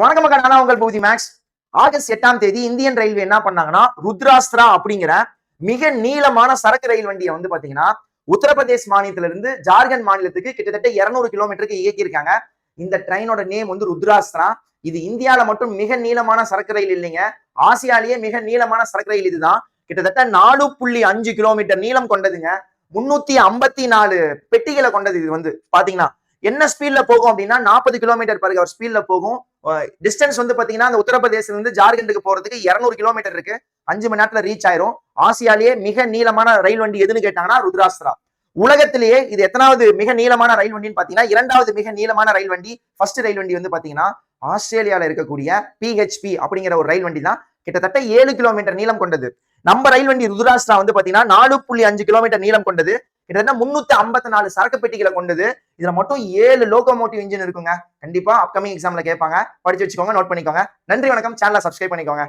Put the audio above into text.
வணக்கம் மக்கள் நான் உங்கள் பகுதி மேக்ஸ். ஆகஸ்ட் எட்டாம் தேதி இந்தியன் ரயில்வே என்ன பண்ணாங்கன்னா ருத்ராஸ்திரா அப்படிங்கிற மிக நீளமான சரக்கு ரயில் வண்டியை வந்து பாத்தீங்கன்னா உத்தரப்பிரதேஷ் மாநிலத்திலிருந்து ஜார்க்கண்ட் மாநிலத்துக்கு கிட்டத்தட்ட 200 கிலோமீட்டருக்கு இயக்கியிருக்காங்க. இந்த ட்ரெயினோட நேம் வந்து ருத்ராஸ்திரா இது இந்தியால மட்டும் மிக நீளமான சரக்கு ரயில் இல்லைங்க. ஆசியாலேயே மிக நீளமான சரக்கு ரயில் இதுதான். கிட்டத்தட்ட நாலு புள்ளி அஞ்சு கிலோமீட்டர் நீளம் கொண்டதுங்க. முன்னூத்தி ஐம்பத்தி நாலு பெட்டிகளை கொண்டது இது வந்து பாத்தீங்கன்னா என்ன ஸ்பீட்ல போகும் அப்படின்னா நாற்பது கிலோமீட்டர் பர் ஹவர் ஸ்பீட்ல போகும். டிஸ்டன்ஸ் வந்து பாத்தீங்கன்னா அந்த உத்தரப்பிரதேசத்துல இருந்து ஜார்க்கண்டுக்கு போறதுக்கு 200 கிலோமீட்டர் இருக்கு. அஞ்சு மணி நேரத்துல ரீச் ஆயிரும். ஆசியாலேயே மிக நீளமான ரயில் வண்டி எதுன்னு கேட்டாங்கன்னா ருத்ராஸ்திரா உலகத்திலேயே இது எத்தனாவது மிக நீளமான ரயில் வண்டின்னு பாத்தீங்கன்னா இரண்டாவது மிக நீளமான ரயில் வண்டி ஃபர்ஸ்ட் ரயில் வண்டி வந்து பாத்தீங்கன்னா ஆஸ்திரேலியால இருக்கக்கூடிய பிஹெச்பி அப்படிங்கிற ஒரு ரயில் வண்டி தான் கிட்டத்தட்ட ஏழு கிலோமீட்டர் நீளம் கொண்டது. நம்ம ரயில் வண்டி ருத்ராஸ்திரா வந்து பாத்தீங்கன்னா நாலு புள்ளி அஞ்சு கிலோமீட்டர் நீளம் கொண்டது. கிட்டத்தட்ட முன்னூத்தி ஐம்பத்தி நாலு சரக்கு பெட்டிகளை கொண்டது. இதுல மட்டும் ஏழு லோகோமோட்டிவ் இன்ஜின் இருக்குங்க. கண்டிப்பா அப்கமிங் எக்ஸாம்ல கேட்பாங்க. படிச்சு வச்சுக்கோங்க நோட் பண்ணிக்கோங்க. நன்றி வணக்கம். சேனலை சப்ஸ்கிரைப் பண்ணிக்கோங்க.